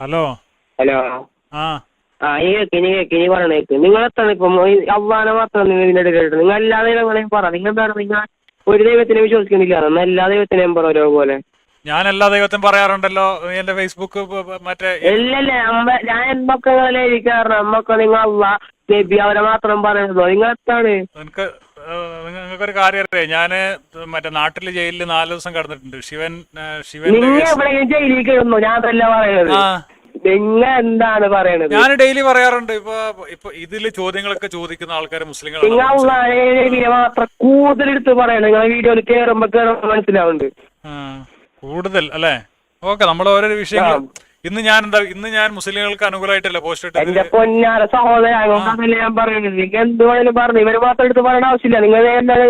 Hello hello ആ ആ ഈ കേക്ക് ഇനി കേക്ക് ഇനി പറയണ കേക്ക്. നിങ്ങൾ എത്താണ് ഇപ്പം അവ്വാനെ മാത്രം നിങ്ങൾ ഇതിന്റെ ഇടയിൽ നിങ്ങൾ എല്ലാ ദൈവങ്ങളെയും പറ. നിങ്ങൾ എന്താണ് നിങ്ങൾ ഒരു ദൈവത്തിനെ വിശ്വസിക്കുന്നില്ല എന്നാൽ എല്ലാ ദൈവത്തിനെയും പറ ഓരോ പോലെ. ഞാൻ എല്ലാ ദൈവത്തും പറയാറുണ്ടല്ലോ എന്റെ ഫേസ്ബുക്ക് മറ്റേ ഇല്ലല്ല ഞാൻ എന്തൊക്കെ ഇരിക്കാറുണ്ട് നമ്മക്ക് നിങ്ങൾ അവ്വ നബി അവരെ മാത്രം പറയുന്നതോ. നിങ്ങൾ എത്താണ് നിങ്ങൾക്കൊരു കാര്യം അറിയാം. ഞാൻ മറ്റേ നാട്ടിൽ ജയിലിൽ നാല് ദിവസം കടന്നിട്ടുണ്ട്. ശിവൻ ശിവൻ ജയിലിൽ കിടന്നു ഞാൻ പറയണത്. ആ. നിങ്ങൾ എന്താണ് പറയണത്? ഞാൻ ഡെയിലി പറയാറുണ്ട്. ഇപ്പൊ ഇപ്പൊ ഇതിൽ ചോദ്യങ്ങളൊക്കെ ചോദിക്കുന്ന ആൾക്കാർ മുസ്ലിങ്ങൾ മുസ്ലിങ്ങളാണ് മാത്രം കൂടുതൽ എടുത്ത് പറയണം. നിങ്ങളെ വീഡിയോയിൽ കേറുമ്പോ കേറുമ്പോ മനസ്സിലാവുന്നുണ്ട്. കൂടുതൽ അല്ലേ? ഓക്കെ നമ്മൾ ഓരോ വിഷയങ്ങൾ ഇന്ന് ഞാൻ എന്താ ഇന്ന് ഞാൻ മുസ്ലിങ്ങൾക്ക് അനുകൂലമായിട്ടല്ല പോസ്റ്റ് ഇട്ടത്? എന്റെ പൊന്നാര സഹോദരൻ അതല്ലേ ഞാൻ പറയുന്നത്? നിങ്ങൾ എന്ത് വേണേലും പറഞ്ഞു. ഇവർ മാത്രം എടുത്ത് പറയേണ്ട ആവശ്യമില്ല. നിങ്ങൾ എന്താണ്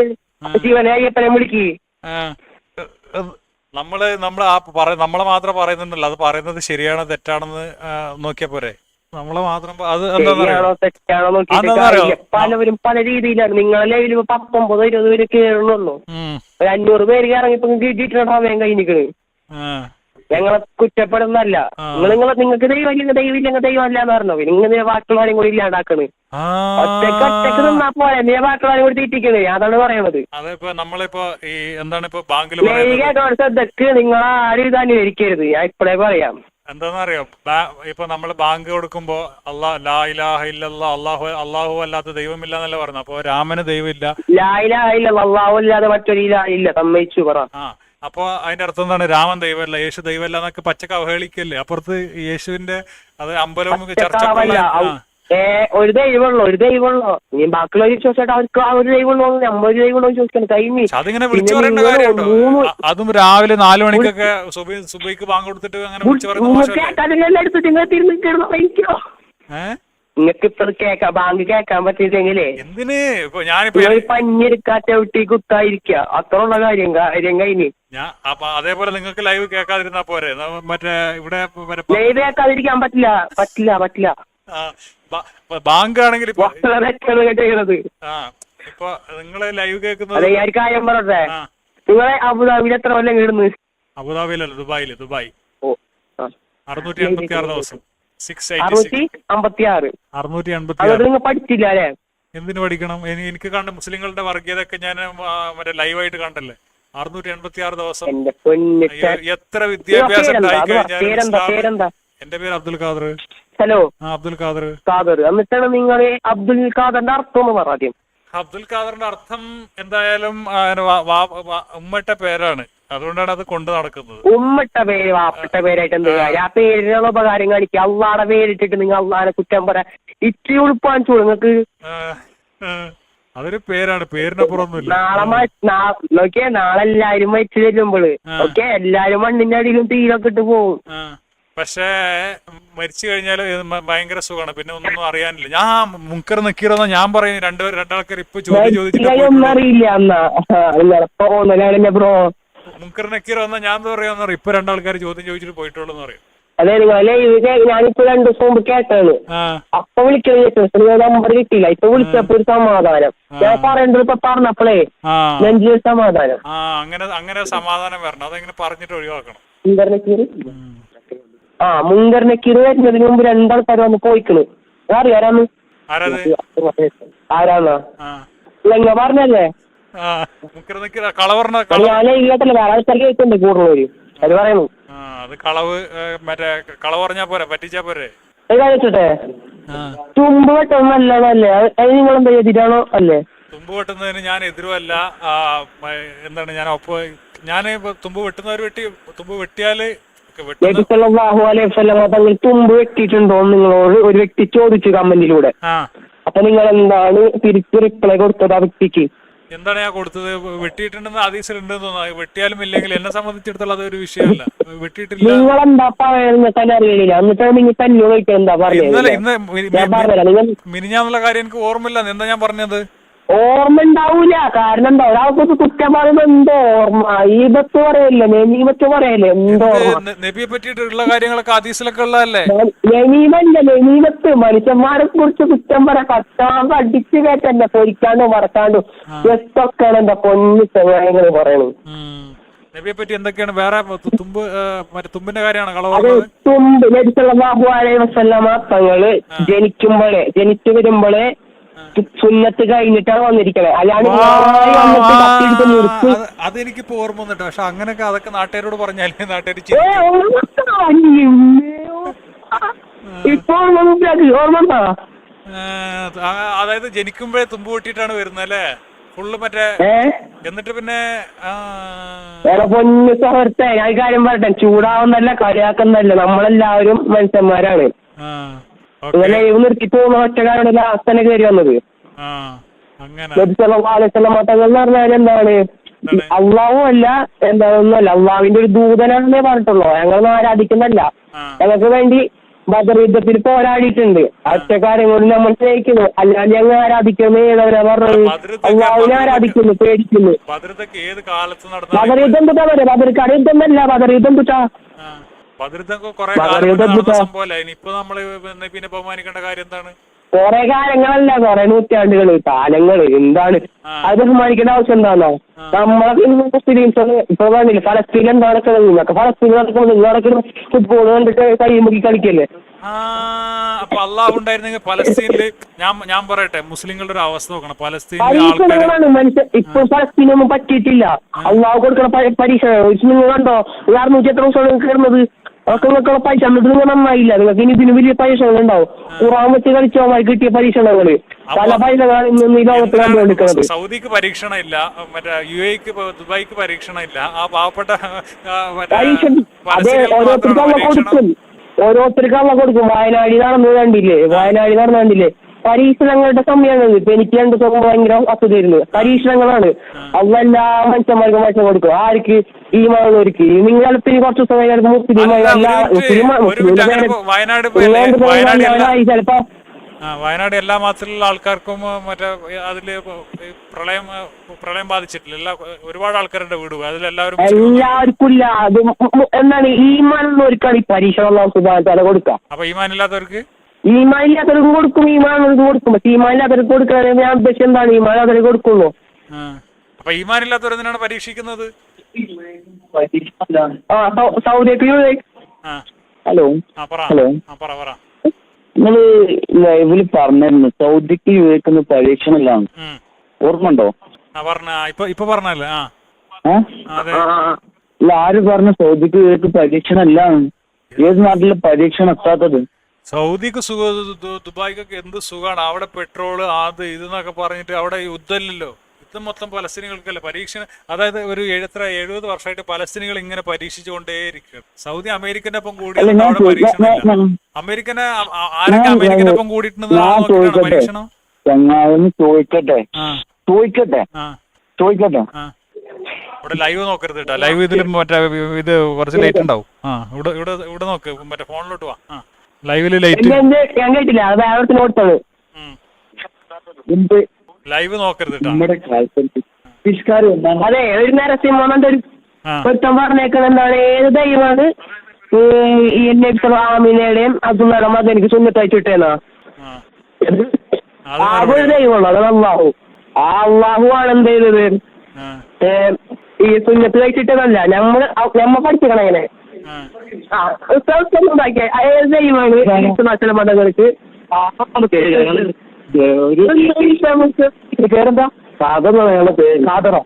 ജീവനെ അയ്യപ്പനെ വിളിക്ക്. ആ, നമ്മൾ നമ്മൾ ആ പറ നമ്മളെ മാത്രം പറയുന്നുണ്ടല്ലോ. അത് പറയുന്നത് ശരിയാണോ തെറ്റാണെന്ന് ആ, നോക്കിയാ പോരെ. നമ്മളെ മാത്രം പ- അത് എന്താ ശരിയാണോ തെറ്റാണോ നോക്കിയിട്ട് അതെന്താന്നറിയോ? കാര്യമില്ല. പലവരും പല രീതിയിലാണ്. നിങ്ങളെ ലൈവിൽ പത്തൊമ്പത് ഇരുപത് പേര് കയറണുള്ളൂ ഉം, ഒരു അഞ്ഞൂറ് പേര് ഇറങ്ങിയപ്പോ കിട്ടിയിട്ടുണ്ട് സമയം കഴിഞ്ഞിക്കണ്. ആ, ഞങ്ങളെ കുറ്റപ്പെടുന്നല്ല. നിങ്ങൾ നിങ്ങൾ നിങ്ങൾക്ക് ദൈവം ദൈവമില്ല അല്ല എന്ന് പറഞ്ഞു? നിങ്ങൾ ബാക്കിയുള്ളവരെയും കൂടി ഇല്ലാണ്ടാക്കണ്. ഒറ്റയ്ക്ക് ഒറ്റയ്ക്ക് നിന്നാ പോലെ നീ ബാക്കിയുള്ളവരെയും കൂടി തീറ്റിക്കണ്. അതാണ് പറയണത്. ശ്രദ്ധക്ക് നിങ്ങൾ ആരും ഇത് അനുകരിക്കരുത് ഞാൻ ഇപ്പോഴേ പറയാം. എന്താണെന്നറിയോ? ഇപ്പൊ നമ്മൾ ബാങ്ക് കൊടുക്കുമ്പോ അള്ളാ ലാ ഇലാഹ ഇല്ലല്ലാ അള്ളാഹു അള്ളാഹു അല്ലാത്ത ദൈവമില്ല എന്നല്ല പറഞ്ഞു അപ്പൊ രാമന് ദൈവമില്ല. ഇല്ല അള്ളാഹു ഇല്ലാതെ മറ്റൊരു ഇല ഇല്ല. സമ്മതിച്ചു പറ. അപ്പൊ അതിന്റെ അർത്ഥം എന്താണ്? രാമൻ ദൈവമല്ല യേശു ദൈവമല്ല എന്നൊക്കെ പച്ചക്ക് അവഹേളിക്കല്ലേ? അപ്പുറത്ത് യേശുവിന്റെ അത് അമ്പലവും ചർച്ച ഒരു ദൈവമുള്ളൂ ഒരു ദൈവമുള്ളൂ. നീ ബാക്കിയുള്ളവർ ചോദിച്ചാൽ അവർക്ക് ആ ഒരു ദൈവമുള്ളൂ നമ്മളൊരു ദൈവമുള്ളൂ ചോദിക്കണം കഴിഞ്ഞു അതിങ്ങനെ വിളിച്ചു പറയേണ്ട കാര്യമുണ്ടോ? അതും രാവിലെ നാലു മണിക്കൊക്കെ സുബൈ സുബൈക്ക് ബാങ്ക് കൊടുത്തിട്ട് അങ്ങനെ വിളിച്ചു പറയുന്ന മോശമല്ലേ? കേൾക്കാതെല്ലാം എടുത്തിട്ട് നിങ്ങൾ തിരിഞ്ഞ് കിടന്നു വഹിക്കോ ഏഹ് നിങ്ങൾക്ക് ഇപ്പൊ കേക്കാം ബാങ്ക് കേക്കാൻ പറ്റിയിട്ടെങ്കിലേ എന്തിന്? ഞാനിപ്പോ നിങ്ങൾ പഞ്ഞെടുക്കാ ചവിട്ടി കുത്തായിരിക്കുക അത്ര ഉള്ള കാര്യം കാര്യം കഴിഞ്ഞ്. ഞാൻ അപ്പൊ അതേപോലെ നിങ്ങൾക്ക് ലൈവ് കേൾക്കാതിരുന്നാ പോരെ. മറ്റേ ഇവിടെ ലൈവ് കേൾക്കാതിരിക്കാൻ പറ്റില്ല പറ്റില്ല പറ്റില്ല. ബാങ്ക് ആണെങ്കിൽ ആ ഇപ്പൊ നിങ്ങൾ ലൈവ് കേൾക്കുന്നത് നിങ്ങളെ അബുദാബിയിൽ എത്ര കൊല്ലം കിടന്ന്? അബുദാബിയിലല്ല ദുബായിൽ ദുബായ്. അറുന്നൂറ്റി എൺപത്തി ആറ് ദിവസം. സിക്സ് അറുനൂറ്റി അറുന്നൂറ്റി എൺപത്തി ആറ് പഠിച്ചില്ല അല്ലേ? എന്തിനു പഠിക്കണം? എനിക്ക് കണ്ട മുസ്ലിങ്ങളുടെ വർഗീയതൊക്കെ ഞാൻ മറ്റേ ലൈവായിട്ട് കണ്ടല്ലേ? അറുന്നൂറ്റി എൺപത്തി ആറ് ദിവസം എത്ര വിദ്യാഭ്യാസം? എന്റെ പേര് അബ്ദുൽ ഖാദർ. ഹലോ. അബ്ദുൽ ഖാദർ. ഖാദർ എന്നിട്ടാണ് നിങ്ങൾ അബ്ദുൽ ഖാദറിന്റെ അർത്ഥം എന്ന് പറയാം ആദ്യം. അബ്ദുൽ ഖാദറിന്റെ അർത്ഥം എന്തായാലും ഉമ്മയുടെ പേരാണ്. അതുകൊണ്ടാണ് അത് കൊണ്ടു നടക്കുന്നത്. ഉമ്മട്ട പേര് വാപ്പട്ട പേരായിട്ട് എന്ത് കാര്യം? ആ പേരിനുള്ള ഉപകാരം കാണിക്കുക അള്ളാടെ പേരിട്ടിട്ട് നിങ്ങൾ അള്ളാനെ കുറ്റം പറ ഇത്തിരി ഉൾപ്പാണിച്ചു നിങ്ങൾക്ക് അതൊരു പേരാണ് പേരിനപ്പുറമൊന്നുമില്ല നാളെ മ- നാളെ എല്ലാരും മരിച്ചു ചെല്ലുമ്പോൾ. ഓക്കെ എല്ലാരും മണ്ണിന്റെ അടിയിലും തീരൊക്കെ ഇട്ട് പോകും പക്ഷേ മരിച്ചു കഴിഞ്ഞാൽ ഭയങ്കര സുഖമാണ് പിന്നെ ഒന്നും അറിയാനില്ല. ഞാൻ മുക്കർ നിക്കറെന്ന് ഞാൻ പറയും രണ്ട് രണ്ടാൾക്കാർ ഇപ്പൊ ചോദ്യം ചോദിച്ചിട്ട് മുക്കർ നക്കീർ ഞാൻ പറയാന്ന് പറയും ഇപ്പൊ രണ്ടാൾക്കാർ ചോദ്യം ചോദിച്ചിട്ട് പോയിട്ടുള്ളൂ എന്ന് പറയും. അതെ നിങ്ങളെ ഇത് ഞാനിപ്പോ രണ്ടു ദിവസം മുമ്പ് കേട്ടാണ് അപ്പൊ വിളിക്കുന്നത് നമ്പർ കിട്ടിയില്ല. ഇപ്പൊ വിളിച്ചപ്പോ ഒരു സമാധാനം. ഞാൻ പറയേണ്ടത് ഇപ്പൊ പറഞ്ഞപ്പോഴേ ആ. നെഞ്ചിൽ സമാധാനം. ആ അങ്ങനെ അങ്ങനെ സമാധാനം വരണം. അതെങ്ങനെ പറഞ്ഞിട്ട് ഒഴിവാക്കണം. ആ മുങ്കർനക്കീർ വരുന്നതിന് മുമ്പ് രണ്ടാൾക്കാർ വന്ന് പോയിക്കണ്. അറിയോ ആരാന്ന്? ആരാന്നാ? ആ. പറഞ്ഞല്ലേ? ഞാനേ ഇല്ലാത്തല്ലേ വേറെ ആൾക്കാർ കേൾക്കുന്നുണ്ട് കൂടുതലും അത് പറയുന്നു അത് കളവ് മറ്റേ കളവ് പറഞ്ഞാ പോരെ പറ്റിച്ചാ പോരെ? കഴിച്ചിട്ടെ തുമ്പ് അത് എതിരാണോ അല്ലേ? വെട്ടുന്നതിന് ഞാൻ എതിരുമല്ല എന്താണ് ഞാൻ ഒപ്പ ഞാൻ തുമ്പ് വെട്ടുന്നവർ വെട്ടി തുമ്പ് വെട്ടിയാൽ തങ്ങൾ തുമ്പ് വെട്ടിയിട്ടുണ്ടോ നിങ്ങളോട് ഒരു വ്യക്തി ചോദിച്ചു കമന്റിലൂടെ. അപ്പൊ നിങ്ങൾ എന്താണ് തിരിച്ച് റിപ്ലൈ കൊടുത്തത് ആ വ്യക്തിക്ക്? എന്താണ് ഞാൻ കൊടുത്തത്? വെട്ടിയിട്ടുണ്ടെന്ന് ആദീസിലുണ്ടെന്ന് തോന്നുന്നു. വെട്ടിയാലും ഇല്ലെങ്കിൽ എന്നെ സംബന്ധിച്ചിടത്തോളം അതൊരു വിഷയമല്ല. വെട്ടിയിട്ടില്ല. ഇന്നലെ ഇന്ന് മിനിഞ്ഞാന്നുള്ള കാര്യം എനിക്ക് ഓർമ്മയില്ല. എന്താ ഞാൻ പറഞ്ഞത്? ഓർമ്മ ഉണ്ടാവൂല. കാരണം എന്താ ഒരാൾക്ക് കുറ്റം പറയുമ്പോ എന്തോ ഓർമ്മ. ഈ ബസ് പറയല്ലേ നെനീബത്ത് പറയല്ലേ എന്തോ ഓർമ്മ. നബിയെ പറ്റിയിട്ടുള്ള കാര്യങ്ങളൊക്കെ ആദീസിലൊക്കെ ഉള്ളതല്ലേ? നെനീബല്ല നെനീബത്ത് മനുഷ്യന്മാരെ കുറിച്ച് കുറ്റം പറ കത്താണ്ട് അടിച്ചു കയറ്റല്ല പൊരിക്കാണ്ടും മറക്കാണ്ടും. എത്തൊക്കെയാണ് എന്താ പൊന്നു ചെങ്ങായങ്ങൾ പറയണത്. നബിയെ പറ്റി എന്തൊക്കെയാണ്? വേറെ തുമ്പ് മറ്റേ തുമ്പിന്റെ കാര്യമാണ് കളവ് തുമ്പ് നബി സല്ലല്ലാഹു അലൈഹി വസല്ലമ തങ്ങൾ ജനിക്കുമ്പോഴേ ജനിച്ചു വരുമ്പോഴേ സുന്നത്ത് കഴിഞ്ഞിട്ടാണ് വന്നിരിക്കണേ. അല്ലാണ്ട് അതെനിക്കിപ്പോ ഓർമ്മ വന്നിട്ട്. പക്ഷെ അങ്ങനെയൊക്കെ അതൊക്കെ നാട്ടുകാരോട് പറഞ്ഞാലേ നാട്ടുകാർ. ഇപ്പൊ ഓർമ്മ ഓർമ്മ അതായത് ജനിക്കുമ്പോഴേ തുമ്പ് പൊട്ടിയിട്ടാണ് വരുന്നത് അല്ലേ? ഫുള്ള് മറ്റേ എന്നിട്ട് പിന്നെ പൊന്നു സുഹൃത്തെ ഞാൻ കാര്യം പറയട്ടെ. ചൂടാവുന്നല്ല കളിയാക്കുന്നല്ല നമ്മളെല്ലാവരും മനുഷ്യന്മാരാണ്. ആ, ഇവ ഇങ്ങനെ ലൈവ് നിർത്തി പോകുന്ന ഒറ്റ കാരണം ലാസ്റ്റ് തന്നെ കയറി വന്നത്. മതങ്ങൾ പറഞ്ഞാൽ എന്താണ്? അള്ളാഹു അല്ല എന്താണെന്നല്ല അള്ളാഹുവിന്റെ ഒരു ദൂതനാണെന്നേ പറഞ്ഞിട്ടുള്ളൂ. ഞങ്ങളൊന്നും ആരാധിക്കുന്നല്ല ഞങ്ങൾക്ക് വേണ്ടി ബദർ യുദ്ധത്തിൽ പോരാടിയിട്ടുണ്ട്. ഒറ്റക്കാര്യം കൊണ്ട് നമ്മൾ സ്നേഹിക്കുന്നു അല്ലാതെ ഞങ്ങൾ ആരാധിക്കുന്നു ഏതവരാ പറഞ്ഞത് അള്ളാഹുവിനെ ആരാധിക്കുന്നു പേടിക്കുന്നു. ബദർ യുദ്ധം എന്താ പറയാ ബദർ കട യുദ്ധമല്ല ബദർ യുദ്ധം തുട്ടാ. ഭദ്രതൊക്കെ കുറെ? സംഭവമല്ല? ഇനിയിപ്പോ നമ്മൾ പിന്നെ ബഹുമാനിക്കേണ്ട കാര്യം എന്താണ്? കൊറേ കാലങ്ങളല്ല കൊറേ നൂറ്റാണ്ടുകൾ കാലങ്ങൾ എന്താണ്. അത് ബഹുമാനിക്കേണ്ട ആവശ്യം എന്താണോ നമ്മളെ മുസ്ലിംസ് ഇപ്പൊ വേണ്ടില്ല ഫലസ്തീൻ എന്താണ് നിങ്ങൾക്ക് ഫലസ്തീൻ നടക്കുന്നത് നിങ്ങൾ നടക്കുന്ന ഫുട്ബോൾ കണ്ടിട്ട് കൈമുക്കി കളിക്കല്ലേ? അപ്പൊ അള്ളാഹു ഉണ്ടായിരുന്നെങ്കിൽ ഫലസ്തീനിൽ ഞാൻ ഞാൻ പറയട്ടെ മുസ്ലിങ്ങളുടെ ഒരു അവസ്ഥ നോക്കണം. പലസ്തീനിലെ ആൾക്കാർ പരീക്ഷണങ്ങളാണ് മനുഷ്യ ഇപ്പൊ ഫലസ്തീനൊന്നും പറ്റിയിട്ടില്ല. അള്ളാഹ് കൊടുക്കണ പരീക്ഷ. നിങ്ങൾ കണ്ടോ? അറുന്നൂറ്റി എത്ര ദിവസമാണ് കയറുന്നത് അതൊക്കെ നിങ്ങൾക്കുള്ള പൈസ എന്നിട്ട് നിങ്ങൾ നന്നായില്ല. നിങ്ങൾക്ക് ഇനി ഇതിന് വലിയ പരീക്ഷണങ്ങൾ ഉണ്ടാവും ഖുറാൻ വെച്ച് കളിച്ചോമായി കിട്ടിയ പരീക്ഷണങ്ങൾ പല പൈസകളാണ് ഇന്ന് ഈ ലോകത്ത് കണ്ടുകൊണ്ടിരിക്കുന്നത്. സൗദിക്ക് പരീക്ഷണം ഇല്ല മറ്റേ യു എക്ക് ദുബായിക്ക് പരീക്ഷണം ഇല്ല ആ പാവപ്പെട്ട അതെ ഓരോരുത്തർക്ക് കൊടുക്കും. ഓരോരുത്തർക്ക് കൊടുക്കും. വയനാടി നടന്നു കണ്ടില്ലേ? വയനാടി നടന്നു കണ്ടില്ലേ? പരീക്ഷണങ്ങളുടെ സമയമാണ് ഇപ്പൊ എനിക്ക് രണ്ട് ദിവസം ഭയങ്കര അസുഖമായിരുന്നു പരീക്ഷണങ്ങളാണ്. അള്ള എല്ലാ മനുഷ്യന്മാർക്കും പൈസ കൊടുക്കും. ആർക്ക് ഈ മതമുള്ളവർക്ക് നിങ്ങളിപ്പോ ഇനി കുറച്ച് ദിവസം കഴിഞ്ഞാൽ മുസ്ലിം എല്ലാ മുസ്ലിം ചിലപ്പോ. വയനാട് എല്ലാ മാസത്തിലുള്ള ആൾക്കാർക്കും മറ്റേ അതിൽ പ്രളയം പ്രളയം ബാധിച്ചിട്ടില്ല. എല്ലാ ഒരുപാട് ആൾക്കാരുടെ വീട്. അതിലെല്ലാവരും. എല്ലാവർക്കും ഇല്ല. അത് എന്താണ് ഈ മനുള്ളവർക്കാണ് ഈ പരീക്ഷ തആല കൊടുക്കുക. അപ്പൊ ഈമാൻ ഇല്ലാത്തവർക്കും കൊടുക്കും ഈമാൻ ഉള്ളവർക്കും കൊടുക്കും. പക്ഷെ ഈമാൻ ഇല്ലാത്തവർക്ക് കൊടുക്കാൻ ഞാൻ ഉദ്ദേശം എന്താണ്? ഈ ഇല്ലാത്തവർക്ക് കൊടുക്കുള്ളൂ. അപ്പൊ ഈമാൻ ഇല്ലാത്തവർ എന്തിനാണ് പരീക്ഷിക്കുന്നത്? ഹലോ. ഹലോ. നിങ്ങൾ ലൈവിൽ പറഞ്ഞിരുന്നു സൗദിക്ക് യുവക്കുന്ന പരീക്ഷണല്ലാണ് ഉം. ഓർമ്മണ്ടോ ഇല്ല ആര് പറഞ്ഞ സൗദിക്ക് യുവക്ക് പരീക്ഷണല്ലാണ് ഏത് നാട്ടിലെ പരീക്ഷണം എത്താത്തത്? സൗദിക്ക് സുഖ ദു- ദു- ദുബായിക്കൊക്കെ എന്ത് സുഖമാണ് അവിടെ പെട്രോൾ അത് ഇതെന്നൊക്കെ പറഞ്ഞിട്ട് അവിടെ യുദ്ധമില്ലല്ലോ. യുദ്ധം മൊത്തം പലസ്തീനികൾക്കല്ല? പരീക്ഷണം അതായത് ഒരു എഴുത്ര എഴുപത് വർഷമായിട്ട് പലസ്തീനികൾ ഇങ്ങനെ പരീക്ഷിച്ചുകൊണ്ടേയിരിക്കുകയാണ് സൗദി അമേരിക്കന്റെ ഒപ്പം കൂടി അവിടെ അമേരിക്കനെ ആരൊക്കെ അമേരിക്കന്റെ ഒപ്പം കൂടിയിട്ടുണ്ടെന്ന് ചോദിക്കട്ടെ? പരീക്ഷണം? ചോദിക്കട്ടെ? ചോദിക്കട്ടെ? ചോദിക്കട്ടെ? ഇവിടെ ലൈവ് നോക്കരുത് കേട്ടോ. ലൈവ് ഇതിലും മറ്റേ ഇത് കുറച്ച് ലേറ്റ് ഉണ്ടാവും. ആ ഇവിടെ ഇവിടെ ഇവിടെ നോക്ക്. മറ്റേ ഫോണിലോട്ട് വാ. ആ. ലൈവിൽ ലൈറ്റ് ഞാൻ കേട്ടില്ല. അത് ലൈവ് നോക്കരുത് അതെ ഒരു ഒരു എന്താണ്? ഏത് ദൈവമാണ്? ഈ എന്നെ ആമിനയുടെയും എനിക്ക് സുന്നത്തായിട്ട് ആ. ആ ഒരു ദൈവമുള്ളൂ. അതാണ് അള്ളാഹു. ആ അള്ളാഹു ആണ് എന്ത് ചെയ്തത്? ഈ സുന്നത്ത് കഴിച്ചിട്ടതല്ല. നമ്മൾ അ- നമ്മ ആ ആ ഉത്സവം ഉണ്ടാക്കിയ. ദൈവമാണ് മതങ്ങൾക്ക്? പേരെന്താ? സാധന പേര്. സാധനോ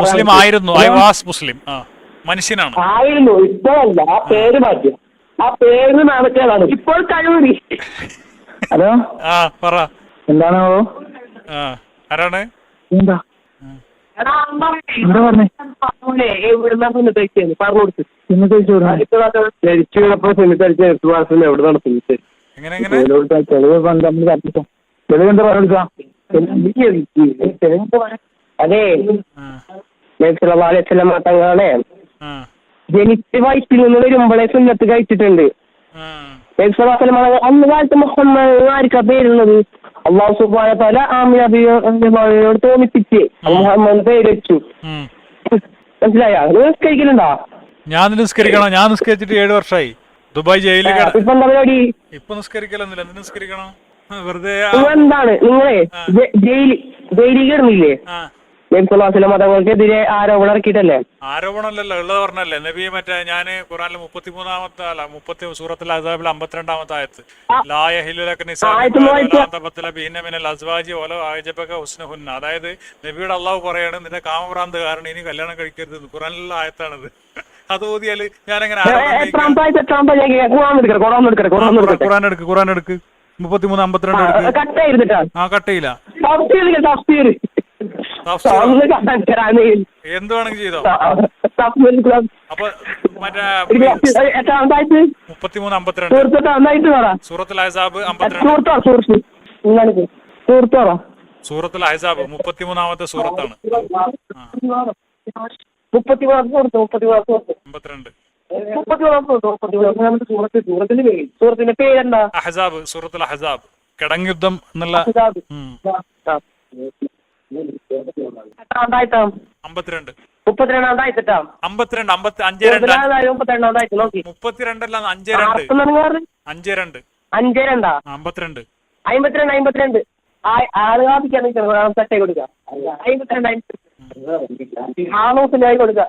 മുസ്ലിം ആയിരുന്നു. I was Muslim. ആ മനുഷ്യനാണ്. ആയിരുന്നു. ഇപ്പോഴല്ല. ആ പേര് മാറ്റി. ആ പേര് നടക്കാതാണ് ഇപ്പോൾ കഴിവ് ഹലോ? ആ പറ. എന്താണ് ആ ആരാണ്? എന്താ? ജനിച്ചപ്പോ സുന്നത്തയച്ച ക്ലാസ്സിൽ എവിടെ അതെ. ജനിച്ച് വയറ്റിൽ നിന്ന് വരുമ്പോഴേ സുന്നത്ത് കഴിച്ചിട്ടുണ്ട്. അന്ന് കാലത്ത് മുഹമ്മദ് ആർക്കാ പേരുള്ളത്? അള്ളാഹു സുബാന തല ആമിനോട് തോന്നിപ്പിച്ച്. മുഹമ്മദ് പേര് വെച്ചു. മനസ്സിലായോ? നിങ്ങൾ കഴിക്കലുണ്ടോ ഞാൻ നിസ്കരിക്കണം. ഞാൻ നിസ്കരിച്ചിട്ട് ഏഴ് വർഷമായി ദുബായ് ജയിലിൽ ഇപ്പൊ എന്താ പരിപാടി? ഇപ്പൊ നിസ്കരിക്കലൊന്നുമില്ല. എന്ത് നിസ്കരിക്കണം? വെറുതെ എന്താണ് നിങ്ങളെ ജയിലിൽ ജയിലിൽ കിടന്നില്ലേ? നബിസ്വല്ലാസിലെ മതങ്ങൾക്കെതിരെ ആരോപണം ഇറക്കിയിട്ടല്ലേ ആരോപണമല്ലല്ലോ ഉള്ളത് പറഞ്ഞല്ലേ. നബി മറ്റേ ഞാൻ ഖുറാനിലെ മുപ്പത്തിമൂന്നാമത്തെ അല്ല മുപ്പത്തി സൂറത്തിൽ അസാബിൽ അമ്പത്തിരണ്ടാമത്തെ ആയത്ത്. അതായത് നബിയുടെ അള്ളാഹു പറയാണ് നിന്റെ കാമഭ്രാന്ത് കാരണം ഇനി കല്യാണം കഴിക്കരുത് കുറനുള്ള ആയത്താണത്. അത് ഓതിയാൽ ഞാനെങ്ങനെ ഖുറാൻ എടുക്ക് ഖുറാൻ എടുക്ക്. മുപ്പത്തിമൂന്ന് അമ്പത്തിരണ്ട് എടുക്ക്. ആ കട്ടയില്ല തഫ്സീർ. തഫ്സീർ തഫ്സീർ. ഒന്ന് കട്ടാൻ എന്ത് വേണമെങ്കിൽ ചെയ്തോ? അപ്പൊ മറ്റേ മുപ്പത്തിമൂന്ന് അമ്പത്തിരണ്ട്. പറ. സൂറത്തുൽ അഹസാബ് അമ്പത്തിരണ്ട്. സൂറത്തുൽ അഹസാബ് മുപ്പത്തിമൂന്നാമത്തെ സൂറത്താണ്. അമ്പത്തിരണ്ട്. പേരെന്താ? അഹസാബ് സൂറത്തുൽ അഹസാബ്. കിടങ്ങുദ്ധം എന്നുള്ള അമ്പത്തിരണ്ട്. മുപ്പത്തിരണ്ടാമതായിട്ടാ അമ്പത്തിരണ്ട് അമ്പത്തി അഞ്ച് രണ്ട്. മുപ്പത്തിരണ്ടാമതായിട്ട് നോക്കി. മുപ്പത്തിരണ്ടല്ല അഞ്ച് രണ്ട്. ആർക്കും പറഞ്ഞാറ് അഞ്ച് രണ്ട്. അഞ്ചേ രണ്ടാ? അമ്പത്തിരണ്ട്. അമ്പത്തിരണ്ട് അമ്പത്തിരണ്ട്. ആൾ കാപ്പിക്കാൻ നിൽക്കണം സെറ്റായി കൊടുക്കാം. അമ്പത്തിരണ്ട് അമ്പത്തിരണ്ട്. കൊടുക്കാം.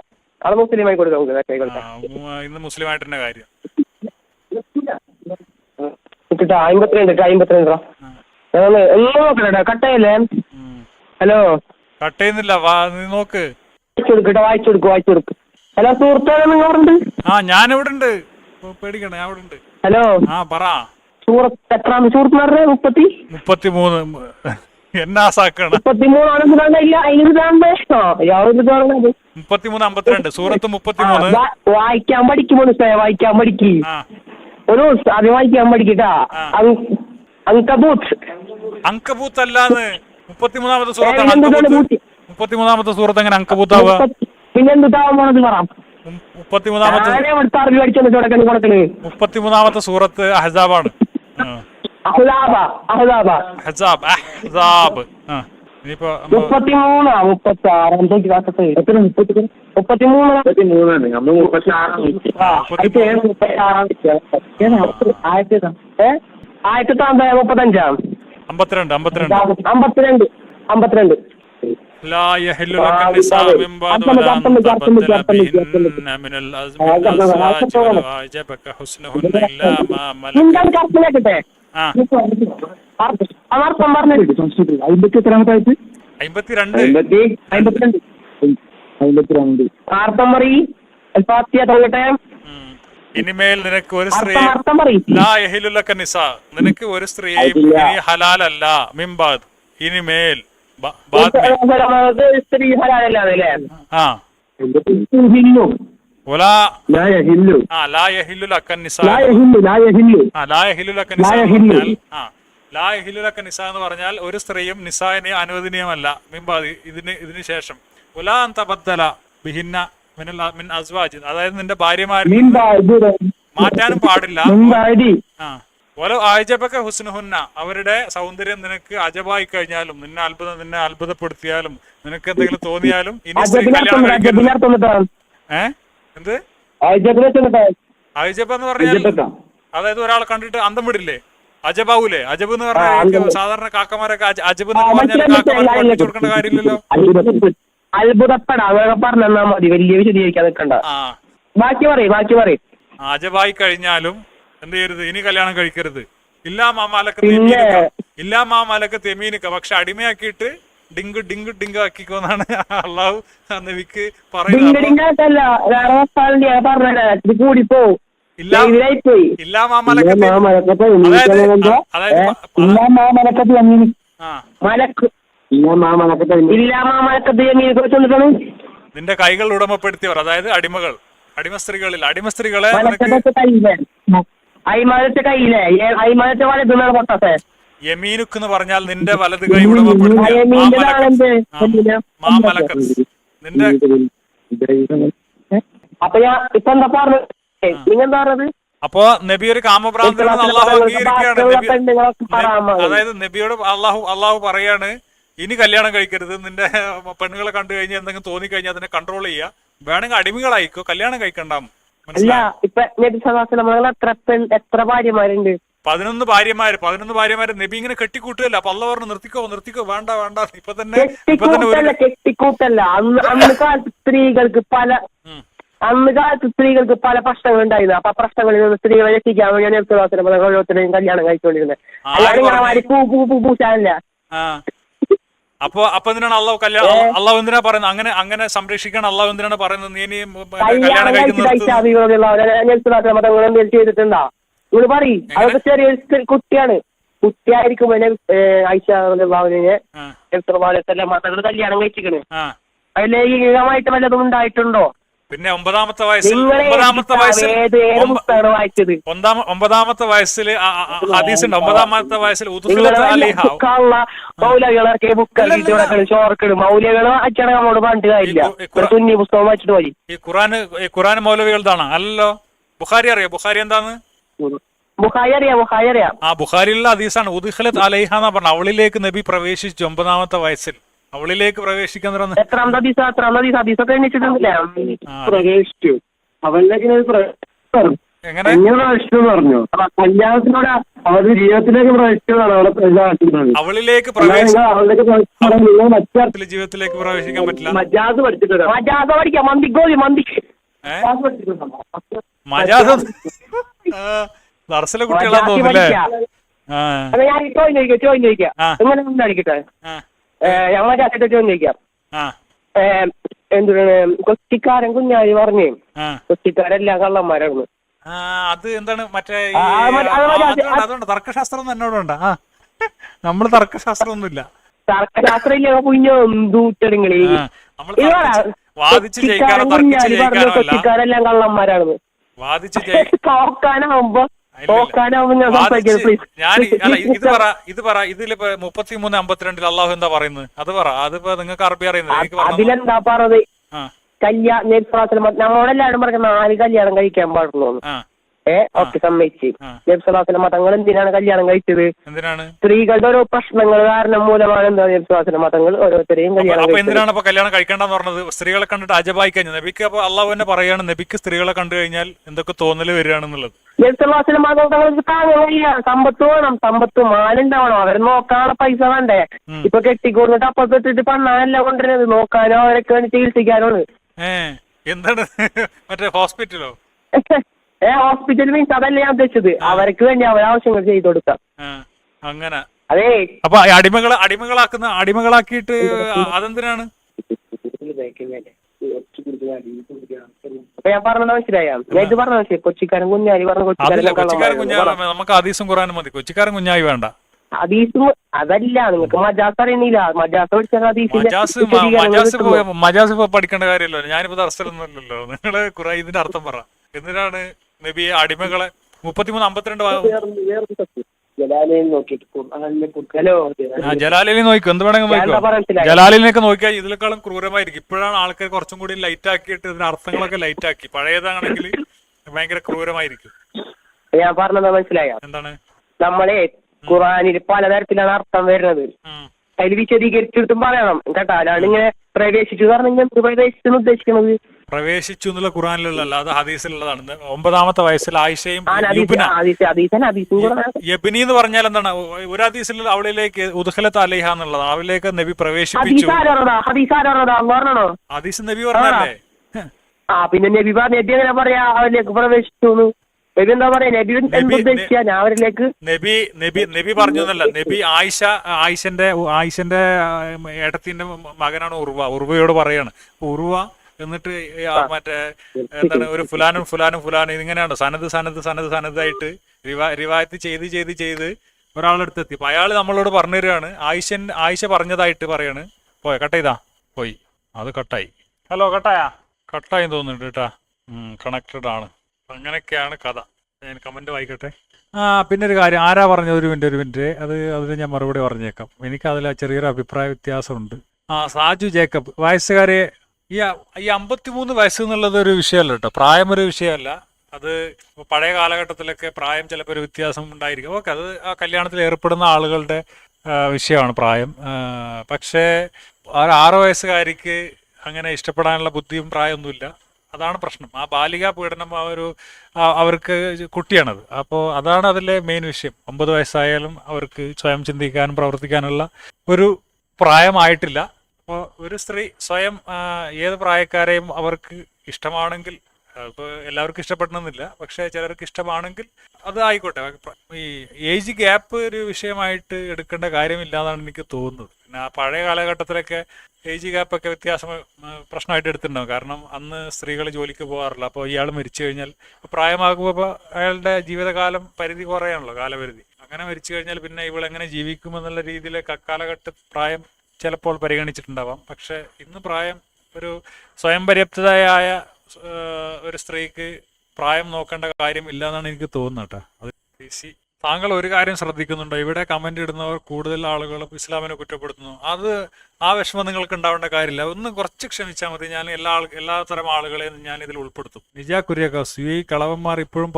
മുസ്ലിമായി കൊടുക്കാം നമുക്ക് ഇന്ന് കാര്യം. അമ്പത്തിരണ്ട് അമ്പത്തിരണ്ട് ഞങ്ങൾ എല്ലാം നോക്കണേ കട്ടയല്ലേ. ഹലോ? കട്ട് ചെയ്യുന്നില്ല വാ നീ നോക്ക്. വായിച്ചു കൊടുക്കട്ടെ വായിച്ചു കൊടുക്കും വായിച്ചു കൊടുക്കും ഹലോ സുഹൃത്തുക്കളെ നിങ്ങൾ അവിടെ ഉണ്ട് ആ ഞാൻ ഇവിടെ ഉണ്ട് പേടിക്കണ ഞാൻ ഇവിടെ ഉണ്ട് ഹലോ? ആ പറ. സുഹൃത്ത് എത്രാമത് സുഹൃത്ത് പറഞ്ഞത് മുപ്പത്തി? മുപ്പത്തിമൂന്ന്. എന്നാ സാക്കാണ്? മുപ്പത്തിമൂന്ന് അമ്പത്തിരണ്ട്. സൂറത്ത് മുപ്പത്തിമൂന്ന്. വായിക്കാൻ പഠിക്കും മനസ്സിലായ വായിക്കാൻ പഠിക്ക്. ഒരു അത് വായിക്കാൻ പഠിക്കട്ടാ. അങ്കബൂത്ത് അങ്കബൂത്ത് അല്ലാന്ന് മുപ്പത്തിമൂന്നാമത്തെ സൂറത്താണ്? മുപ്പത്തിമൂന്നാമത്തെ സൂറത്ത് എങ്ങനെ അങ്കപൂത്താവ് മുപ്പത്തിമൂന്നാമത്തെ മുപ്പത്തിമൂന്നാമത്തെ സൂറത്ത് അഹസാബാണ്. മുപ്പത്തി ആറാം മുപ്പത്തി ആറാം ആയിരത്തി തൊള്ളായിരത്തി മുപ്പത്തഞ്ചാം? അമ്പത്തിരണ്ട് അമ്പത്തിരണ്ട് അമ്പത്തിരണ്ട് അമ്പത്തിരണ്ട് لا يحل لك النساء من بعد أرسلك- ولا أن أرسلك- أرسلك- تبدل أرسلك- بهن من الأز- من أرسلك- الأزواج أرسلك- ولو أعجبك حسنهن إلا ما ملكت നിങ്ങൾക്ക് അർത്ഥമാക്കട്ടെ ആ അനർത്ഥം പറഞ്ഞു അമ്പത്തി എത്രാമത്തെ ആയിട്ട് അമ്പത്തിരണ്ട് അമ്പത്തി അമ്പത്തിരണ്ട് അമ്പത്തിരണ്ട് ഇനിമേൽ നിനക്ക് ഒരു സ്ത്രീ നിസ. നിനക്ക് ഒരു സ്ത്രീയെ ഇനി ഹലാലല്ല. മിംബാദ്. ഇനിമേൽ സ്ത്രീ ഹലാലല്ലാതെ ആ. എന്ന് പറഞ്ഞാൽ ഒരു സ്ത്രീയും നിസായനെ അനുവദനീയമല്ല. മിംബാദ് ഇതിന് ഇതിന് ശേഷം. ഉലാ തബദ്ദല ബിഹിന്ന മിനൽ അ- മിൻ അസ്വാജ്. അതായത് നിന്റെ ഭാര്യമാരിൽ നിന്ന് മാറ്റാനും പാടില്ല. ആ. ആഴ്ചപ്പൊക്കെ ഹുസ്നുഹുന്ന. അവരുടെ സൗന്ദര്യം നിനക്ക് അജബായി കഴിഞ്ഞാലും നിന്നെ അത്ഭുതം നിന്നെ അത്ഭുതപ്പെടുത്തിയാലും നിനക്ക് എന്തെങ്കിലും തോന്നിയാലും ഇനി സ്ത്രീ കല്യാണം കഴിക്കരുത്. അജബിനർത്ഥം എന്നിട്ടാ ഏ? എന്ത്? അജബ എന്ന് പറഞ്ഞാൽ അതായത് ഒരാളെ കണ്ടിട്ട് അന്തം വിടില്ലേ? അജബാവൂലേ? അജബ് എന്ന് പറഞ്ഞാൽ സാധാരണ കാക്കമാരൊക്കെ അജ- അജബ് എന്ന് പറഞ്ഞാൽ പഠിപ്പിച്ചു കൊടുക്കേണ്ട കാര്യമില്ലല്ലോ. അത്ഭുതപ്പെടാ. പറഞ്ഞാ മതി. വലിയ വിശദീകരിക്കാൻ നിൽക്കണ്ട. ബാക്കി പറയും ബാക്കി പറയും. അജബായി കഴിഞ്ഞാലും എന്ത് ചെയ്യരുത്? ഇനി കല്യാണം കഴിക്കരുത്. ഇല്ലാ മാമാലക്ക് തെമീനിക്ക ഇല്ലാ മാമാലക്ക് തെമീനിക്ക പക്ഷെ അടിമയാക്കിയിട്ട് ഡിങ്ക് ഡിങ്ക് ഡിങ്ക് ആക്കിക്കോന്നാണ് അള്ളാഹു നബിക്ക് പറയുന്നത്. ഇല്ല മാമാലക്ക് അതായത് നിന്റെ കൈകൾ ഉടമപ്പെടുത്തിയവർ അതായത് അടിമകൾ അടിമ സ്ത്രീകളിൽ അടിമ സ്ത്രീകളെ യമീനുക്ക് എന്ന് പറഞ്ഞാൽ നിന്റെ വലത് കൈ ഉടമപ്പെടുത്തിയ നിന്റെ അപ്പൊ ഞാൻ ഇപ്പൊ എന്താ പറഞ്ഞത്? നിങ്ങൾ എന്താ പറഞ്ഞത്? അപ്പോ നബി ഒരു കാമഭ്രാന്തനാണെന്ന് അള്ളാഹു അംഗീകരിക്കുകയാണ്. അതായത് നബിയോട് അള്ളാഹു അള്ളാഹു പറയാണ് ഇനി കല്യാണം കഴിക്കരുത്. നിന്റെ പെണ്ണുങ്ങളെ കണ്ടു കഴിഞ്ഞാൽ എന്തെങ്കിലും തോന്നിക്കഴിഞ്ഞാൽ അതിനെ കൺട്രോൾ ചെയ്യുക. വേണമെങ്കിൽ അടിമകളായിക്കോ. കല്യാണം കഴിക്കണ്ടാം അല്ല ഇപ്പൊ എത്ര എത്ര ഭാര്യമാരുണ്ട്? പതിനൊന്ന് ഭാര്യമാര് പതിനൊന്ന് ഭാര്യമാര് നബി ഇങ്ങനെ കെട്ടിക്കൂട്ടുകയല്ല. അപ്പൊ അല്ല പറഞ്ഞു നിർത്തിക്കോ നിർത്തിക്കോ വേണ്ട വേണ്ട. ഇപ്പൊ തന്നെ ഇപ്പൊ തന്നെ കെട്ടിക്കൂട്ടല്ല അന്ന് കാലത്ത് സ്ത്രീകൾക്ക് പല. അന്ന് കാലത്ത് സ്ത്രീകൾക്ക് പല പ്രശ്നങ്ങൾ ഉണ്ടായിരുന്നു. അപ്പൊ പ്രശ്നങ്ങളിൽ നിന്ന് സ്ത്രീകളെ രക്ഷിക്കാൻ വേണ്ടി ഞാൻ ഓരോരുത്തരെയും കല്യാണം കഴിച്ചുകൊണ്ടിരുന്നത്. ആര് അല്ലാതെ പൂശാനല്ല. അപ്പൊ അപ്പൊ എന്തിനാണ് അള്ളാഹ് കല്യാണം അള്ളാഹ് എന്തിനാ പറയുന്നത്? അങ്ങനെ അങ്ങനെ സംരക്ഷിക്കാൻ അള്ളാഹ് എന്തിനാണ് പറയുന്നത്? നീ ഇനി കല്യാണം കഴിക്കുന്നത് ചെയ്തിട്ടുണ്ടോ? നിങ്ങൾ പറയും. അതൊക്കെ ചെറിയ കുട്ടിയാണ്. കുട്ടിയായിരിക്കും ഐശ്വര്യ മതങ്ങൾ കല്യാണം കഴിച്ചിക്കണ്. ആ. അതിൽ ലൈംഗികമായിട്ട് വല്ലതും ഉണ്ടായിട്ടുണ്ടോ? പിന്നെ ഒമ്പതാമത്തെ വയസ്സിൽ ഒമ്പതാമത്തെ വയസ്സിൽ ഒമ്പതാമത്തെ വയസ്സിൽ ഹദീസ് ഉണ്ട് ഒമ്പതാമത്തെ വയസ്സിൽ ഈ ഖുറാൻ മൗലവികളുടെതാണ്. അല്ലല്ലോ. ബുഖാരി അറിയാം? ബുഖാരി എന്താണ് ആ ബുഖാരിയിലുള്ള ഹദീസാണ്. ഉദ്ഖലത്ത് അലൈഹ എന്നാ പറഞ്ഞ അവളിലേക്ക് നബി പ്രവേശിച്ചു ഒമ്പതാമത്തെ വയസ്സിൽ. അവളിലേക്ക് പ്രവേശിക്കാൻ തുടങ്ങുന്ന എത്രാമത്തെ ദിവസം എത്രാമത്തെ ദിവസം ദിവസം എണ്ണിച്ചിട്ടുണ്ടല്ലേ പ്രവേശിച്ചു. അവളിലേക്ക് എങ്ങനെ? പ്രവേശിച്ചു എന്ന് പറഞ്ഞു. കല്യാണത്തിനോട് അവരുടെ ജീവിതത്തിലേക്ക് പ്രവേശിച്ചതാണ് അവളെ അവളിലേക്ക് ജീവിതത്തിലേക്ക് പ്രവേശിക്കാൻ പറ്റില്ല. മജാസ് പഠിച്ചിട്ടുണ്ട്? മജാസ് പഠിക്കാം. മന്തി മന്തിക്ക് മന്തി. മജാസ് ദർശന മജാസി? തോന്നുന്നില്ലേ? ഞാൻ ചോദിക്കാം ചോദിക്കാം. അടിക്കട്ടെ ആ. ഞങ്ങളെ ചോദ്യം ചോദിക്കാം. എന്താണ് കൊച്ചിക്കാരൻ കുഞ്ഞാലി പറഞ്ഞേ? കൊച്ചിക്കാരെല്ലാം കള്ളന്മാരാണ്. അത് എന്താണ് മറ്റേ അതുകൊണ്ട് തർക്കശാസ്ത്രം എന്നോടുണ്ട് ആ. നമ്മൾ തർക്കശാസ്ത്രം ഒന്നുമില്ല തർക്കശാസ്ത്രം ഇല്ല കുഞ്ഞോ അല്ല കൊച്ചിക്കാരെല്ലാം കള്ളന്മാരാണ്. വാദിച്ച് ഞാൻ ഇത് പറ ഇത് പറ. ഇതിലിപ്പോ മുപ്പത്തിമൂന്ന് അമ്പത്തിരണ്ടിൽ അള്ളാഹു എന്താ പറയുന്നത്? അത് പറ. അതിപ്പോ നിങ്ങൾക്ക് അറബി അറിയുന്നത്. എനിക്ക് പറഞ്ഞു അതിലെന്താ പറഞ്ഞത്? ആ. കല്യാണം നമ്മളെല്ലാവരും പറഞ്ഞ നാല് കല്യാണം കഴിക്കാൻ പാടുള്ളൂ ആ. ഏ? ഒക്കെ സമ്മതിച്ച്. ആ. നബ്സലാസിലെ മതങ്ങൾ എന്തിനാണ് കല്യാണം കഴിച്ചത്? സ്ത്രീകളുടെ ഓരോ പ്രശ്നങ്ങൾ കാരണം മൂലമാണ് എന്താ നബ്സലാസിലെ മതങ്ങൾ ഓരോരുത്തരെയും കല്യാണം എന്തിനാണ് കല്യാണം കഴിക്കേണ്ടെന്ന് പറഞ്ഞത്? സ്ത്രീകളെ കണ്ടിട്ട് അജബായി കഴിഞ്ഞു. നബിക്ക് അപ്പൊ അള്ളാഹു തന്നെ പറയാണ് നബിക്ക് സ്ത്രീകളെ കണ്ടു കഴിഞ്ഞാൽ എന്തൊക്കെ തോന്നൽ വരികയാണെന്നുള്ളത്. മതങ്ങൾ സമ്പത്ത് വേണം സമ്പത്ത് മാലുണ്ടാവണം അവരെ നോക്കാനുള്ള പൈസ വേണ്ടേ. ഇപ്പൊ കെട്ടിക്കൊണ്ടിട്ട് അപ്പൊ തൊട്ടിട്ട് പണ്ണാനല്ല കൊണ്ടുവരുന്നത്? നോക്കാനോ അവരൊക്കെ വേണ്ടി ചികിത്സിക്കാനോ എന്താണ്? മറ്റേ ഹോസ്പിറ്റലോ? ഏ ഹോസ്പിറ്റൽ മീൻസ് അതല്ല ഞാൻ ഉദ്ദേശിച്ചത്? അവർക്ക് വേണ്ടി അവരെ ആവശ്യങ്ങൾ ചെയ്തു കൊടുക്കാം. അങ്ങനെ. അതെ. അപ്പൊ അടിമകൾ അടിമകളാക്കുന്ന അടിമകളാക്കിയിട്ട് അതെന്തിനാണ്? ഞാൻ പറഞ്ഞത് മനസ്സിലായ? ഞാൻ ഇത് പറഞ്ഞ മനസ്സിലായി? കൊച്ചിക്കാരൻ കുഞ്ഞാലി പറഞ്ഞ അതില്ല കൊച്ചിക്കാരൻ കൊച്ചിക്കാരൻ കുഞ്ഞായി നമുക്ക് ഹദീസും ഖുറാനും മതി. കൊച്ചിക്കാരൻ കുഞ്ഞായി വേണ്ട. ഹദീസും അതല്ല നിങ്ങൾക്ക് മജാസ് അറിയുന്നില്ല. മജാസ് പഠിച്ചാൽ മജാസ് പഠിക്കേണ്ട കാര്യമല്ലോ ഞാനിപ്പോ ദർശനമൊന്നുമല്ലല്ലോ നിങ്ങൾ ഇതിന്റെ അർത്ഥം പറ. എന്തിനാണ് നബി അടിമകളെ. മുപ്പത്തിമൂന്ന് അമ്പത്തിരണ്ട് ജലാലിനെ നോക്കൂ. എന്ത് വേണമെങ്കിൽ ഞാൻ എന്താ നോക്കോ പറയാൻ മനസ്സിലായി ജലാലിനെയൊക്കെ നോക്കിയാൽ ഇതിനേക്കാളും ക്രൂരമായിരിക്കും. ഇപ്പോഴാണ് ആൾക്കാർ കുറച്ചും കൂടി ലൈറ്റ് ആക്കിയിട്ട് ഇതിന്റെ അർത്ഥങ്ങളൊക്കെ ലൈറ്റ് ആക്കി പഴയതാണെങ്കിൽ ഭയങ്കര ക്രൂരമായിരിക്കും. ഞാൻ പറഞ്ഞത് മനസ്സിലായോ? എന്താണ്? നമ്മളെ ഖുറാനിൽ പലതരത്തിലാണ് അർത്ഥം വരുന്നത്. അതിൽ വിശദീകരിച്ചിട്ടും പറയണം. കേട്ടോ? അതാണ് ഇങ്ങനെ പ്രവേശിച്ചു പറഞ്ഞു എന്ത് പ്രവേശിച്ചെന്ന് ഉദ്ദേശിക്കുന്നത്. പ്രവേശിച്ചു എന്നുള്ള ഖുറാനിലുള്ളതല്ല അത് ഹദീസിലുള്ളതാണ്. ഒമ്പതാമത്തെ വയസ്സിൽ ആയിഷയും യുബ്ന. എന്ന് പറഞ്ഞാൽ എന്താണ്? ഒരു ഹദീസിൽ അവളിലേക്ക് ഉദ്ഹലത്ത് അലിഹ എന്നുള്ളതാണ്. അവളിലേക്ക് നബി പ്രവേശിപ്പിച്ചു. ഹദീസ് നബി പറഞ്ഞല്ലേ ആ. പിന്നെ നബി പറ നബി എങ്ങനെ പറയാ? അവരിലേക്ക് പ്രവേശിച്ചു നബി എന്താ പറയാ? നബി നബി- അവരിലേക്ക് നബി നബി നബി പറഞ്ഞു എന്നല്ല നബി ആയിഷ ആയിഷന്റെ ആയിഷന്റെ ഏട്ടത്തിന്റെ മകനാണ് ഉർവ. ഉർവയോട് പറയാണ്. ഉർവ എന്നിട്ട് മറ്റേ എന്താണ് ഒരു ഫുലാനും ഫുലാനും ഫുലാനും ഇതിങ്ങനെയാണ്. സനത് സനത് സനത് സനതായിട്ട് റിവാ റിവായത്ത് ചെയ്ത് ചെയ്ത് ചെയ്ത് ഒരാളെ എത്തി അപ്പൊ അയാൾ നമ്മളോട് പറഞ്ഞു തരികയാണ് ആയിഷൻ ആയിഷ പറഞ്ഞതായിട്ട് പറയാണ്. പോയ കട്ട് ചെയ്താ? പോയി. അത് കട്ടായി. ഹലോ കട്ടായാ? കട്ടായി തോന്നുന്നുണ്ട് കേട്ടാ. കണക്റ്റഡ് ആണ്. അങ്ങനെയൊക്കെയാണ് കഥ. ഞാൻ കമന്റ് വായിക്കട്ടെ. ആ പിന്നെ ഒരു കാര്യം. ആരാ പറഞ്ഞത് ഒരു മിനിറ്റ് ഒരു മിനിറ്റ് അത് അതിന് ഞാൻ മറുപടി പറഞ്ഞേക്കാം. എനിക്ക് അതിൽ ചെറിയൊരു അഭിപ്രായ വ്യത്യാസമുണ്ട്. ആ സാജു ജേക്കബ്. വയസ്സുകാരെ ഈ ഈ അമ്പത്തിമൂന്ന് വയസ്സ് എന്നുള്ളത് ഒരു വിഷയമല്ല കേട്ടോ. പ്രായം ഒരു വിഷയമല്ല. അത് പഴയ കാലഘട്ടത്തിലൊക്കെ പ്രായം ചിലപ്പോൾ ഒരു വ്യത്യാസം ഉണ്ടായിരിക്കും. ഓക്കെ അത് ആ കല്യാണത്തിൽ ഏർപ്പെടുന്ന ആളുകളുടെ വിഷയമാണ് പ്രായം. പക്ഷേ ഒരു ആറ് വയസ്സുകാരിക്ക് അങ്ങനെ ഇഷ്ടപ്പെടാനുള്ള ബുദ്ധിയും പ്രായമൊന്നുമില്ല. അതാണ് പ്രശ്നം. ആ ബാലിക പീഡനം ആ ഒരു അവർക്ക് കുട്ടിയാണത്. അപ്പോൾ അതാണ് അതിലെ മെയിൻ വിഷയം. ഒമ്പത് വയസ്സായാലും അവർക്ക് സ്വയം ചിന്തിക്കാനും പ്രവർത്തിക്കാനുള്ള ഒരു പ്രായമായിട്ടില്ല. അപ്പോൾ ഒരു സ്ത്രീ സ്വയം ഏത് പ്രായക്കാരെയും അവർക്ക് ഇഷ്ടമാണെങ്കിൽ ഇപ്പോൾ എല്ലാവർക്കും ഇഷ്ടപ്പെടണമെന്നില്ല പക്ഷേ ചിലർക്ക് ഇഷ്ടമാണെങ്കിൽ അത് ആയിക്കോട്ടെ. ഈ ഏജ് ഗ്യാപ്പ് ഒരു വിഷയമായിട്ട് എടുക്കേണ്ട കാര്യമില്ല എന്നാണ് എനിക്ക് തോന്നുന്നത്. പിന്നെ ആ പഴയ കാലഘട്ടത്തിലൊക്കെ ഏജ് ഗ്യാപ്പൊക്കെ വ്യത്യാസം പ്രശ്നമായിട്ട് എടുത്തിട്ടുണ്ടാവും. കാരണം അന്ന് സ്ത്രീകൾ ജോലിക്ക് പോകാറില്ല. അപ്പോൾ ഇയാൾ മരിച്ചു കഴിഞ്ഞാൽ പ്രായമാകുമ്പോൾ അയാളുടെ ജീവിതകാലം പരിധി കുറയാണല്ലോ കാലപരിധി. അങ്ങനെ മരിച്ചു കഴിഞ്ഞാൽ പിന്നെ ഇവൾ എങ്ങനെ ജീവിക്കുമെന്നുള്ള രീതിയിലൊക്കെ അക്കാലഘട്ട പ്രായം ചിലപ്പോൾ പരിഗണിച്ചിട്ടുണ്ടാവാം. പക്ഷെ ഇന്ന് പ്രായം ഒരു സ്വയം പര്യാപ്തതയായ ഒരു സ്ത്രീക്ക് പ്രായം നോക്കേണ്ട കാര്യം ഇല്ല എന്നാണ് എനിക്ക് തോന്നുന്നത് കേട്ടോ. അത് താങ്കൾ ഒരു കാര്യം ശ്രദ്ധിക്കുന്നുണ്ടോ? ഇവിടെ കമന്റ് ഇടുന്നവർ കൂടുതൽ ആളുകളും ഇസ്ലാമിനെ കുറ്റപ്പെടുത്തുന്നു. അത് ആ വിഷമം നിങ്ങൾക്ക് ഉണ്ടാവേണ്ട കാര്യമില്ല. ഒന്ന് കുറച്ച് ക്ഷമിച്ചാൽ മതി. ഞാൻ എല്ലാ ആൾ എല്ലാ തരം ആളുകളെയും ഞാൻ ഇതിൽ ഉൾപ്പെടുത്തും. നിജ കുര്യാക്കാസ് ഈ കളവന്മാർ ഇപ്പോഴും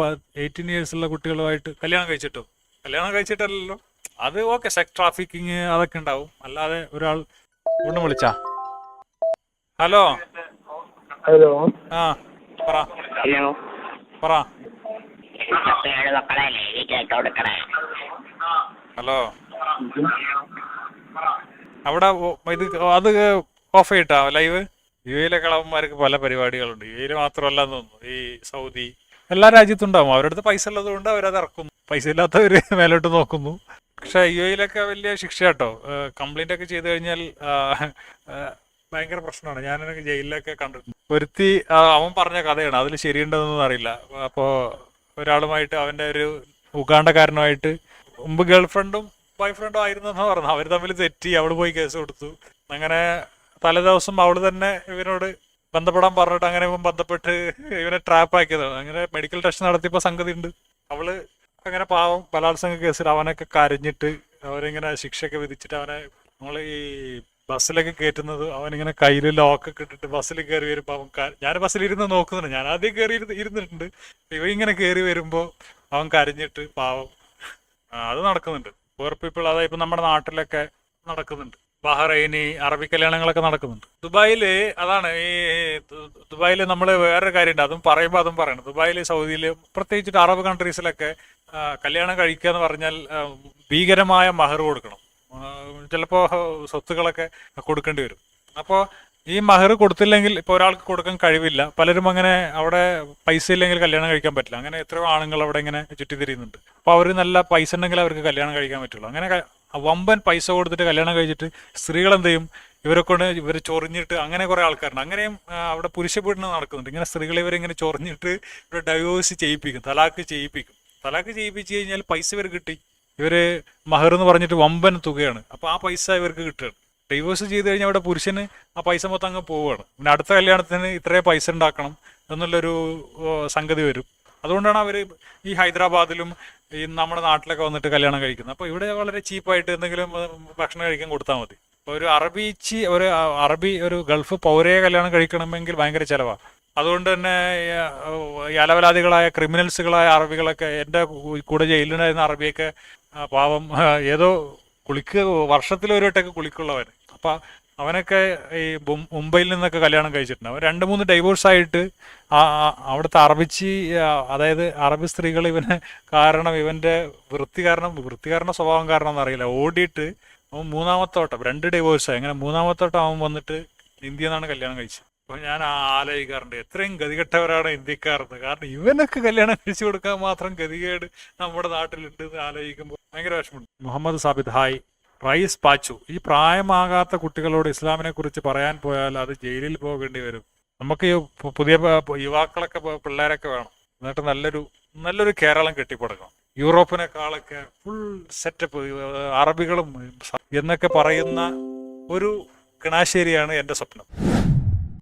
എയ്റ്റീൻ ഇയേഴ്സ് ഉള്ള കുട്ടികളുമായിട്ട് കല്യാണം കഴിച്ചിട്ടോ? കല്യാണം കഴിച്ചിട്ടല്ലല്ലോ? അത് ഓക്കെ സെക്സ് ട്രാഫിക്കിങ് അതൊക്കെ ഉണ്ടാവും. അല്ലാതെ ഒരാൾ ഒന്ന് വിളിച്ചാ? ഹലോ? ഹലോ? ആ പറ. ഹലോ? പറ. ഹലോ? അവിടെ ഇത് അത് ഓഫ് ചെയ്തിട്ടാ ലൈവ്? യു എയിലെ കളവന്മാർക്ക് പല പരിപാടികളുണ്ട്. യു എയിൽ മാത്രമല്ല തോന്നുന്നു. ഈ സൗദി എല്ലാ രാജ്യത്തും ഉണ്ടാവും. അവരുടെ അടുത്ത് പൈസ ഉള്ളത് കൊണ്ട് അവരത് ഇറക്കുന്നു. പൈസ ഇല്ലാത്തവര് മേലോട്ട് നോക്കുന്നു. പക്ഷെ യു എയിലൊക്കെ വലിയ ശിക്ഷ കേട്ടോ കംപ്ലൈന്റ് ഒക്കെ ചെയ്തു കഴിഞ്ഞാൽ ഭയങ്കര പ്രശ്നമാണ്. ഞാനൊക്കെ ജയിലിലൊക്കെ കണ്ടിട്ടുണ്ട്. ഒരുത്തി അവൻ പറഞ്ഞ കഥയാണ്. അതിൽ ശരിയുണ്ടെന്നൊന്നും അറിയില്ല. അപ്പോൾ ഒരാളുമായിട്ട് അവന്റെ ഒരു ഉഗാണ്ടക്കാരനുമായിട്ട് മുമ്പ് ഗേൾഫ്രണ്ടും ബോയ് ഫ്രണ്ടും ആയിരുന്നെന്ന് പറഞ്ഞു അവർ തമ്മിൽ തെറ്റി അവൾ പോയി കേസ് കൊടുത്തു. അങ്ങനെ തലേദിവസം അവൾ തന്നെ ഇവനോട് ബന്ധപ്പെടാൻ പറഞ്ഞിട്ട് അങ്ങനെ ഇവൻ ബന്ധപ്പെട്ട് ഇവനെ ട്രാപ്പ് ആക്കിയതാണ്. അങ്ങനെ മെഡിക്കൽ ടെസ്റ്റ് നടത്തിയപ്പോൾ സംഗതി ഉണ്ട് അവൾ അങ്ങനെ പാവം ബലാത്സംഗ കേസിൽ അവനൊക്കെ കരഞ്ഞിട്ട് അവരിങ്ങനെ ശിക്ഷയൊക്കെ വിധിച്ചിട്ട് അവനെ നമ്മൾ ഈ ബസ്സിലൊക്കെ കയറ്റുന്നത് അവനിങ്ങനെ കയ്യിൽ ലോക്കൊക്കെ ഇട്ടിട്ട് ബസ്സിൽ കയറി വരുമ്പോൾ അവൻ ഞാൻ ബസ്സിലിരുന്ന് നോക്കുന്നുണ്ട്. ഞാൻ ആദ്യം കയറി ഇരുന്നിട്ടുണ്ട്. ഇവ ഇങ്ങനെ കയറി വരുമ്പോൾ അവൻ കരഞ്ഞിട്ട് പാവം. അത് നടക്കുന്നുണ്ട്. പുവർ പീപ്പിൾ അതായത് ഇപ്പം നമ്മുടെ നാട്ടിലൊക്കെ നടക്കുന്നുണ്ട്. ബഹ്റൈനി അറബി കല്യാണങ്ങളൊക്കെ നടക്കുന്നുണ്ട്. ദുബായിൽ അതാണ് ഈ ദുബായിൽ നമ്മൾ വേറൊരു കാര്യമുണ്ട്. അതും പറയുമ്പോൾ അതും പറയണം. ദുബായിൽ സൗദിയിൽ പ്രത്യേകിച്ചിട്ട് അറബ് കൺട്രീസിലൊക്കെ കല്യാണം കഴിക്കുക എന്ന് പറഞ്ഞാൽ ഭീകരമായ മഹർ കൊടുക്കണം. ചിലപ്പോൾ സ്വത്തുക്കളൊക്കെ കൊടുക്കേണ്ടി വരും. അപ്പോൾ ഈ മഹർ കൊടുത്തില്ലെങ്കിൽ ഇപ്പോൾ ഒരാൾക്ക് കൊടുക്കാൻ കഴിവില്ല. പലരും അങ്ങനെ അവിടെ പൈസ ഇല്ലെങ്കിൽ കല്യാണം കഴിക്കാൻ പറ്റില്ല. അങ്ങനെ എത്രയോ ആണുങ്ങൾ അവിടെ ഇങ്ങനെ ചുറ്റിത്തിരിയുന്നുണ്ട്. അപ്പോൾ അവർ നല്ല പൈസ ഉണ്ടെങ്കിൽ അവർക്ക് കല്യാണം കഴിക്കാൻ പറ്റുള്ളൂ. അങ്ങനെ വമ്പൻ പൈസ കൊടുത്തിട്ട് കല്യാണം കഴിച്ചിട്ട് സ്ത്രീകൾ എന്ത് ചെയ്യും ഇവരെ കൊണ്ട് ഇവർ ചൊറിഞ്ഞിട്ട് അങ്ങനെ കുറേ ആൾക്കാരുണ്ട്. അങ്ങനെയും അവിടെ പുരുഷ പീഡനം നടക്കുന്നുണ്ട്. ഇങ്ങനെ സ്ത്രീകളെ ഇവരിങ്ങനെ ചൊറിഞ്ഞിട്ട് ഇവിടെ ഡൈവേഴ്സ് ചെയ്യിപ്പിക്കും തലാക്ക് ചെയ്യിപ്പിക്കും. തലാക്ക് ചെയ്യിപ്പിച്ച് കഴിഞ്ഞാൽ പൈസ ഇവർ കിട്ടി. ഇവർ മഹർ എന്ന് പറഞ്ഞിട്ട് വമ്പൻ തുകയാണ്. അപ്പൊ ആ പൈസ ഇവർക്ക് കിട്ടുകയാണ്. ഡൈവേഴ്സ് ചെയ്ത് കഴിഞ്ഞാൽ അവിടെ പുരുഷന് ആ പൈസ മൊത്തം അങ്ങ് പോവുകയാണ്. പിന്നെ അടുത്ത കല്യാണത്തിന് ഇത്രയും പൈസ ഉണ്ടാക്കണം എന്നുള്ളൊരു സംഗതി വരും. അതുകൊണ്ടാണ് അവർ ഈ ഹൈദരാബാദിലും ഈ നമ്മുടെ നാട്ടിലൊക്കെ വന്നിട്ട് കല്യാണം കഴിക്കുന്നത്. അപ്പോൾ ഇവിടെ വളരെ ചീപ്പായിട്ട് എന്തെങ്കിലും ഭക്ഷണം കഴിക്കാൻ കൊടുത്താൽ മതി. ഇപ്പോൾ ഒരു അറബി ചി ഒരു അറബി ഒരു ഗൾഫ് പൗരയെ കല്യാണം കഴിക്കണമെങ്കിൽ ഭയങ്കര ചിലവാണ് അതുകൊണ്ട് തന്നെ അലവലാദികളായ ക്രിമിനൽസുകളായ അറബികളൊക്കെ എന്റെ കൂടെ ജയിലിലുണ്ടായിരുന്ന അറബിയൊക്കെ പാവം ഏതോ കുളിക്ക് വർഷത്തിൽ ഒരു വട്ടമൊക്കെ കുളിക്കുള്ളവർ അപ്പം അവനൊക്കെ ഈ മുംബൈയിൽ നിന്നൊക്കെ കല്യാണം കഴിച്ചിട്ടുണ്ട്. അവൻ രണ്ട് മൂന്ന് ഡൈവോഴ്സ് ആയിട്ട് അവിടുത്തെ അറബിച്ചി അതായത് അറബി സ്ത്രീകൾ ഇവനെ കാരണം ഇവന്റെ വൃത്തി കാരണം വൃത്തി കാരണം സ്വഭാവം കാരണം എന്നറിയില്ല. ഓടിയിട്ട് അവൻ മൂന്നാമത്തോട്ടം രണ്ട് ഡൈവോഴ്സായി അങ്ങനെ മൂന്നാമത്തോട്ടം അവൻ വന്നിട്ട് ഇന്ത്യയിൽ നിന്നാണ് കല്യാണം കഴിച്ചത്. അപ്പൊ ഞാൻ ആലോചിക്കാറുണ്ട് എത്രയും ഗതികെട്ടവരാണ് ഇന്ത്യക്കാരെന്ന്. കാരണം ഇവനൊക്കെ കല്യാണം കഴിച്ചു കൊടുക്കാൻ മാത്രം ഗതികേട് നമ്മുടെ നാട്ടിലുണ്ട് എന്ന് ആലോചിക്കുമ്പോൾ ഭയങ്കര വിഷമമുണ്ട്. മുഹമ്മദ് സാബിദ് ഹായ്. റൈസ് പാച്ചു. ഈ പ്രായമാകാത്ത കുട്ടികളോട് ഇസ്ലാമിനെ കുറിച്ച് പറയാൻ പോയാൽ അത് ജയിലിൽ പോകേണ്ടി വരും. നമുക്ക് ഈ പുതിയ യുവാക്കളൊക്കെ പിള്ളേരൊക്കെ വേണം. എന്നിട്ട് നല്ലൊരു നല്ലൊരു കേരളം കെട്ടിപ്പടുക്കണം. യൂറോപ്പിനെക്കാളൊക്കെ ഫുൾ സെറ്റപ്പ് അറബികളും എന്നൊക്കെ പറയുന്ന ഒരു കിണാശ്ശേരിയാണ് എന്റെ സ്വപ്നം.